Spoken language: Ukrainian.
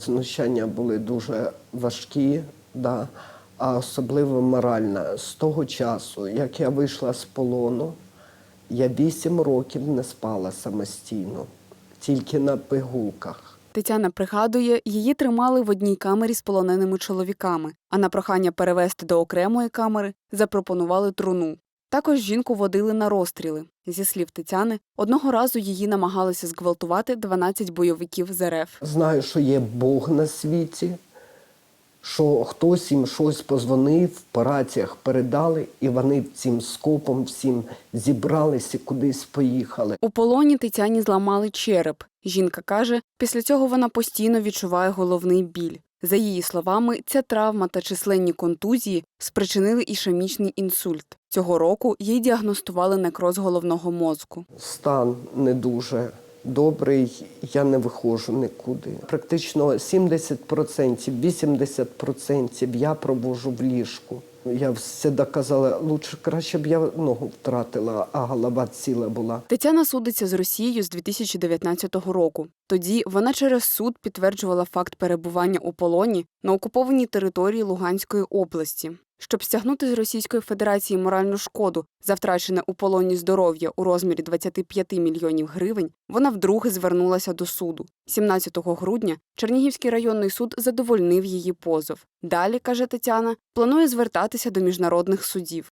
Знущання були дуже важкі, да, а особливо морально. З того часу, як я вийшла з полону, я вісім років не спала самостійно, тільки на пигулках. Тетяна пригадує, її тримали в одній камері з полоненими чоловіками, а на прохання перевести до окремої камери запропонували труну. Також жінку водили на розстріли. Зі слів Тетяни, одного разу її намагалися зґвалтувати 12 бойовиків з РФ. Знаю, що є Бог на світі, що хтось їм щось позвонив, по раціях передали, і вони цим скопом всім зібралися і кудись поїхали. У полоні Тетяні зламали череп. Жінка каже, після цього вона постійно відчуває головний біль. За її словами, ця травма та численні контузії спричинили ішемічний інсульт. Цього року їй діагностували некроз головного мозку. Стан не дуже добрий, я не виходжу нікуди. Практично 70%, 80% я провожу в ліжку. Я завжди казала, лучше краще б я ногу втратила, а голова ціла була. Тетяна судиться з Росією з 2019 року. Тоді вона через суд підтверджувала факт перебування у полоні на окупованій території Луганської області. Щоб стягнути з Російської Федерації моральну шкоду за втрачене у полоні здоров'я у розмірі 25 мільйонів гривень, вона вдруге звернулася до суду. 17 грудня Чернігівський районний суд задовольнив її позов. Далі, каже Тетяна, планує звертатися до міжнародних судів.